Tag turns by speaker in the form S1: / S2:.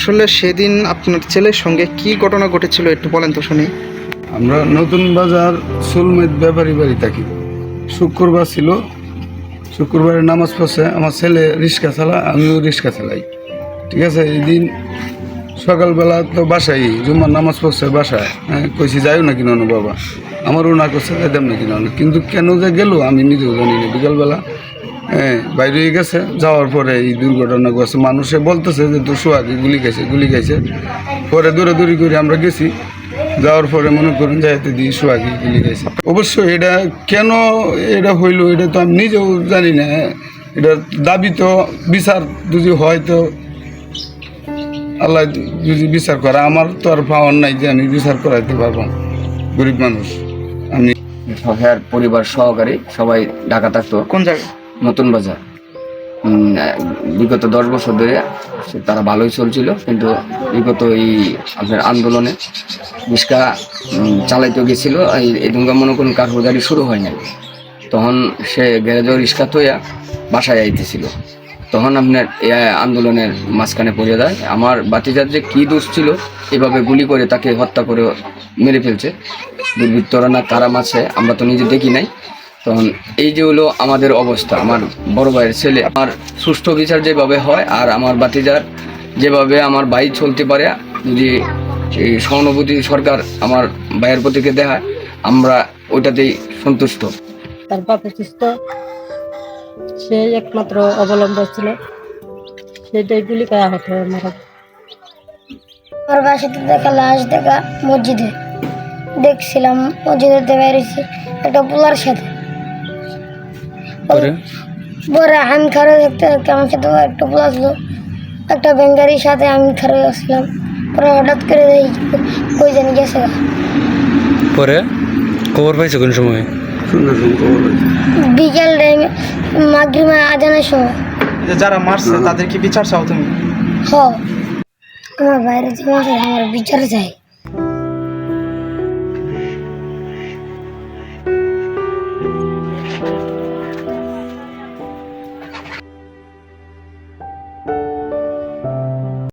S1: আসলে সেদিন আপনার ছেলের সঙ্গে কি ঘটনা ঘটেছিল একটু বলেন তো শুনি।
S2: আমরা নতুন বাজার সুলমেদ ব্যাপারী বাড়ি থাকি। শুক্রবার ছিল। শুক্রবারে নামাজ পড়ছে। আমার ছেলে রিক্সা চালা, আমিও রিক্সা চালাই। ঠিক আছে? এই দিন সকালবেলা তো বাসায়, জুম্মার নামাজ পড়ছে বাসায়। হ্যাঁ কইছি, যাইও না কিনো বাবা? আমারও না করছে যাইতাম না কিনো কিন্তু কেন যে গেল আমি নিজেও জানি না। বিকালবেলা হ্যাঁ বাইরে গেছে। যাওয়ার পরে এই দুর্ঘটনা করছে মানুষে বলতেছে যে তো সোহাগে গুলি খাইছে গুলি খাইছে। পরে দূরে দূরি করে আমরা গেছি। যাওয়ার পরে মনে করুন যাইতে দিয়ে সোহাগে গুলি খাইছে। অবশ্য এটা কেন এটা হইল এটা তো আমি নিজেও জানি না। এটা দাবি তো বিচার যদি হয় তো আল্লাহ যদি বিচার করে। আমার তো আর পাওয়ার নাই যে আমি বিচার করাইতে পারব। গরিব মানুষ আমি
S3: হ্যাঁ পরিবার সহকারে সবাই ঢাকা থাকতো।
S1: কোন জায়গায়?
S3: নতুন বাজার। বিগত দশ বছর ধরে তারা ভালোই চলছিল, কিন্তু বিগত এই আপনার আন্দোলনে রিক্সা চালাইতে গেছিল। এই দুর্গা মনে করুন কারবারি শুরু হয় নাই। তখন সে গ্যারেজও রিক্সা তৈয়া বাসায় আইতেছিল। তখন আপনার এই আন্দোলনের মাঝখানে পড়ে যায়। আমার বাতিজার যে কী দোষ ছিল, এভাবে গুলি করে তাকে হত্যা করে মেরে ফেলছে। দুর্বৃত্তরা না কারা মাছে আমরা তো নিজে দেখি নাই। তখন এই যে হলো আমাদের অবস্থা আমার বড় ভাইয়ের ছেলে। আমার সুষ্ঠু বিচার যেভাবে হয় আর আমার বাতিজার যেভাবে আমার ভাই চলতে পারে যদি এই সহানুভূতি সরকার আমার ভাইয়ের প্রতিকে দেখায় আমরা ওইটাতেই সন্তুষ্ট।
S4: তার বাপ অসুস্থ সে একমাত্র অবলম্বন ছিল। সেটাই গুলি করা হতো মারা
S5: আমার বাসাতে দেখা লাশ দেখা মসজিদে। দেখছিলাম মসজিদে বেরিয়েছি। একটা পোলার সাথে। পরে আমি খারো দেখতে দেখতে আমার সাথে একটা পোলা ছিল। একটা বেঙ্গারির সাথে আমি খারো আসলাম পরে হঠাৎ করে কই জানি গেছে।
S6: পরে? খবর পাইছো কোন সময়?
S5: বিকেল টাইমে মাগরিমা আজানের সময়।
S1: যারা মারছে তাদের কি বিচার চাও তুমি?
S5: হ আমার বাইরে যে মাসে আমার বিচার চাই।